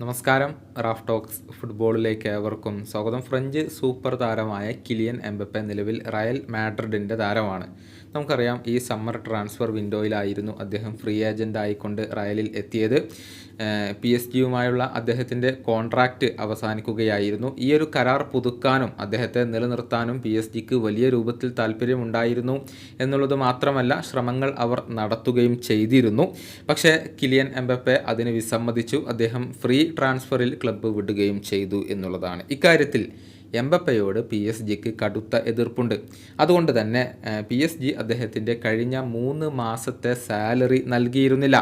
നമസ്കാരം. Raf talks ഫുട്ബോളിലേക്ക് ഏവർക്കും സ്വാഗതം. ഫ്രഞ്ച് സൂപ്പർ താരമായ കിലിയൻ എംബപ്പെ നിലവിൽ റയൽ മാഡ്രിഡിന്റെ താരമാണ്. നമുക്കറിയാം ഈ സമ്മർ ട്രാൻസ്ഫർ വിൻഡോയിലായിരുന്നു അദ്ദേഹം ഫ്രീ ഏജന്റ് ആയിക്കൊണ്ട് റയലിൽ എത്തിയത്. പി എസ് ജിയുമായുള്ള അദ്ദേഹത്തിന്റെ കോൺട്രാക്റ്റ് അവസാനിക്കുകയായിരുന്നു. ഈ ഒരു കരാർ പുതുക്കാനും അദ്ദേഹത്തെ നിലനിർത്താനും പി എസ് ജിക്ക് വലിയ രൂപത്തിൽ താല്പര്യമുണ്ടായിരുന്നു എന്നുള്ളത് മാത്രമല്ല ശ്രമങ്ങൾ അവർ നടത്തുകയും ചെയ്തിരുന്നു. പക്ഷേ കിലിയൻ എംബപ്പെ അതിന് വിസമ്മതിച്ചു. അദ്ദേഹം ഫ്രീ ട്രാൻസ്ഫറിൽ ക്ലബ്ബ് വിടുകയും ചെയ്തു എന്നുള്ളതാണ്. ഇക്കാര്യത്തിൽ എംബപ്പയോട് പി എസ് ജിക്ക് കടുത്ത എതിർപ്പുണ്ട്. അതുകൊണ്ട് തന്നെ പി എസ് ജി അദ്ദേഹത്തിന്റെ കഴിഞ്ഞ മൂന്ന് മാസത്തെ സാലറി നൽകിയിരുന്നില്ല.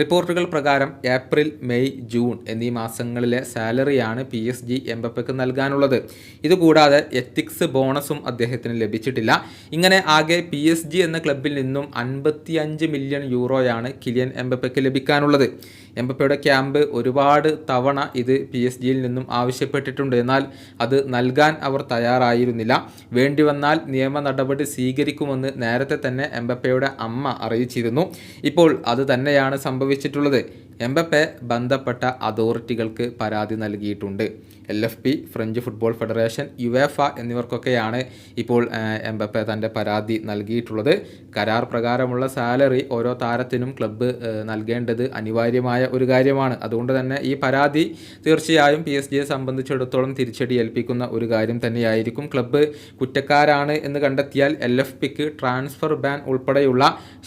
റിപ്പോർട്ടുകൾ പ്രകാരം ഏപ്രിൽ മെയ് ജൂൺ എന്നീ മാസങ്ങളിലെ സാലറിയാണ് പി എസ് ജി എംബപ്പയ്ക്ക് നൽകാനുള്ളത്. ഇതുകൂടാതെ എത്തിക്സ് ബോണസും അദ്ദേഹത്തിന് ലഭിച്ചിട്ടില്ല. ഇങ്ങനെ ആകെ പി എസ് ജി എന്ന ക്ലബിൽ നിന്നും അൻപത്തിയഞ്ച് മില്യൺ യൂറോയാണ് കിലിയൻ എംബപ്പയ്ക്ക് ലഭിക്കാനുള്ളത്. എംബപ്പയുടെ ക്യാമ്പ് ഒരുപാട് തവണ ഇത് പി എസ് ജിയിൽ നിന്നും ആവശ്യപ്പെട്ടിട്ടുണ്ട്. എന്നാൽ അത് നൽകാൻ അവർ തയ്യാറായിരുന്നില്ല. വേണ്ടി വന്നാൽ നിയമ നടപടി സ്വീകരിക്കുമെന്ന് നേരത്തെ തന്നെ എംബപ്പയുടെ അമ്മ അറിയിച്ചിരുന്നു. ഇപ്പോൾ അത് തന്നെയാണ് സംഭവിച്ചിട്ടുള്ളത്. എംബപ്പെ ബന്ധപ്പെട്ട അതോറിറ്റികൾക്ക് പരാതി നൽകിയിട്ടുണ്ട്. L F P French football federation UEFA എന്നിവർക്കൊക്കെയാണ് ഇപ്പോൾ എംബപ്പെ തന്റെ പരാതി നൽകിയിട്ടുള്ളത്. കരാർ പ്രകാരമുള്ള സാലറി ഓരോ താരത്തിനും ക്ലബ്ബ് നൽകേണ്ടത് അനിവാര്യമായ ഒരു കാര്യമാണ്. അതുകൊണ്ട് തന്നെ ഈ പരാതി തീർച്ചയായും പി എസ് ജിയെ സംബന്ധിച്ചിടത്തോളം തിരിച്ചടി ഏൽപ്പിക്കുന്ന ഒരു കാര്യം തന്നെയായിരിക്കും. ക്ലബ്ബ് കുറ്റക്കാരാണ് എന്ന് കണ്ടെത്തിയാൽ എൽ എഫ് പിക്ക് ട്രാൻസ്ഫർ ബാൻ ഉൾപ്പെടെയുള്ള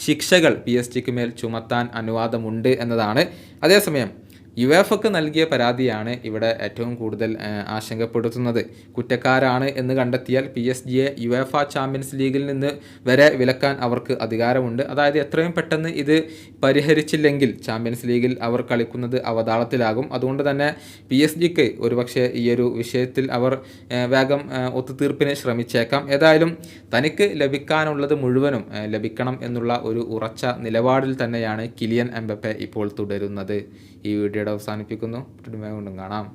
ശിക്ഷകൾ പി എസ് ടിക്ക് മേൽ ചുമത്താൻ അനുവാദമുണ്ട് എന്നതാണ്. അതേസമയം യുവേഫക്ക് നൽകിയ പരാതിയാണ് ഇവിടെ ഏറ്റവും കൂടുതൽ ആശങ്കപ്പെടുത്തുന്നത്. കുറ്റക്കാരാണ് എന്ന് കണ്ടെത്തിയാൽ പി എസ് ജിയെ യു എഫ ചാമ്പ്യൻസ് ലീഗിൽ നിന്ന് വരെ വിലക്കാൻ അവർക്ക് അധികാരമുണ്ട്. അതായത് എത്രയും പെട്ടെന്ന് ഇത് പരിഹരിച്ചില്ലെങ്കിൽ ചാമ്പ്യൻസ് ലീഗിൽ അവർ കളിക്കുന്നത് അവതാളത്തിലാകും. അതുകൊണ്ട് തന്നെ പി എസ് ജിക്ക് ഒരുപക്ഷെ ഈയൊരു വിഷയത്തിൽ അവർ വേഗം ഒത്തുതീർപ്പിന് ശ്രമിച്ചേക്കാം. ഏതായാലും തനിക്ക് ലഭിക്കാനുള്ളത് മുഴുവനും ലഭിക്കണം എന്നുള്ള ഒരു ഉറച്ച നിലപാടിൽ തന്നെയാണ് കിലിയൻ എംബപ്പെ ഇപ്പോൾ തുടരുന്നത് ഈ വീഡിയോയുടെ അവസാനിപ്പിക്കുന്നു. വീണ്ടും കാണാം.